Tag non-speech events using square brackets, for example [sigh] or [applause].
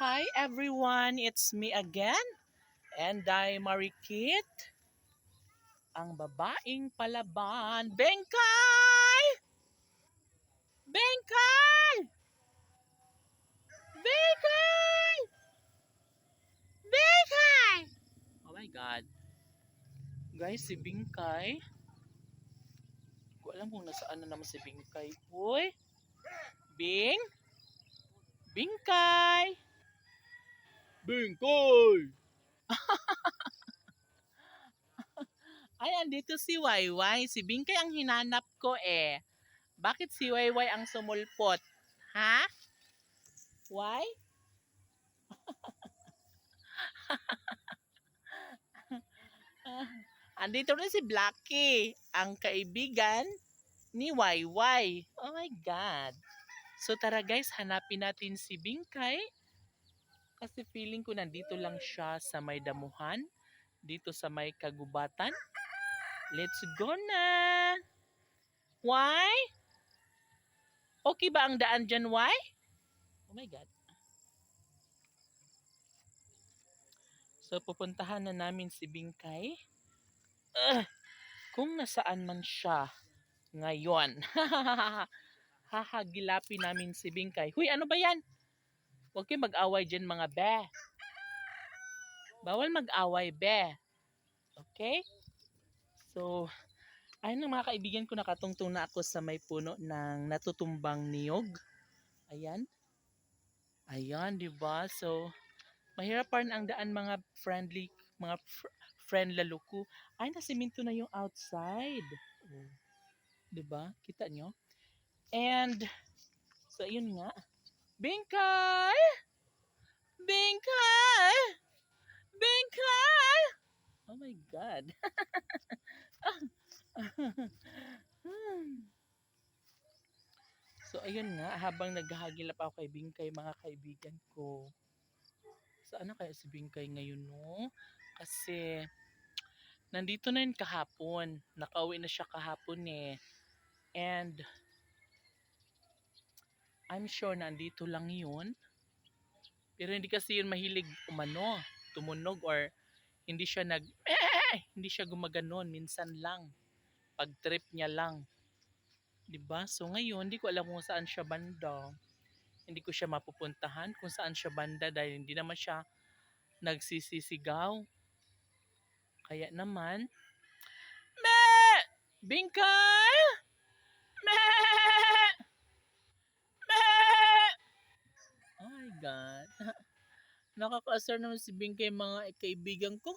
Hi everyone, it's me again. And I'm Marikit, ang babaeng palaban. Bengkay! Bengkay! Bengkay! Bengkay! Oh my God. Guys, si Bingkay. Hindi ko alam kung nasaan na naman si Bingkay. Uy! Bing? Bingkay! Bingkay! [laughs] Ay, andito si Wayway. Si Bingkay ang hinanap ko eh. Bakit si Wayway ang sumulpot? Ha? Why? [laughs] andito rin si Blackie, ang kaibigan ni Wayway. Oh my God. So tara guys, hanapin natin si Bingkay. Kasi feeling ko nandito lang siya sa may damuhan. Dito sa may kagubatan. Let's go na! Why? Okay ba ang daan dyan, why? Oh my God. So, pupuntahan na namin si Bingkay. Ugh, kung nasaan man siya ngayon. [laughs] Hahagilapin namin si Bingkay. Huy, ano ba yan? Huwag kayo mag-away dyan mga be. Bawal mag-away, be. Okay? So, ayun na mga kaibigan ko, nakatungtong na ako sa may puno ng natutumbang niyog. Ayan. Ayan, di ba? So, mahirap pa rin ang daan mga friendly, mga fr- friend laluko. Ay, nasiminto na yung outside. Oh. Di ba? Kita nyo? And, so, ayun nga. Bingkay! Bingkay! Bingkay! Oh my God. so, ayun nga, habang naghahagilap ako kay Bingkay, mga kaibigan ko, saan na kaya si Bingkay ngayon, no? Kasi, nandito na yun kahapon. Nakauwi na siya kahapon eh. And, I'm sure nandito lang yun. Pero hindi kasi yun mahilig umano, tumunog or hindi siya nag hindi siya gumaganon minsan lang. Pag trip niya lang. 'Di ba? So ngayon, hindi ko alam kung saan siya banda. Hindi ko siya mapupuntahan kung saan siya banda dahil hindi naman siya nagsisisigaw. Kaya naman, Me! Bingkay! Me! Me! My God. [laughs] Nakakaasar naman si Bingkay mga kaibigan ko.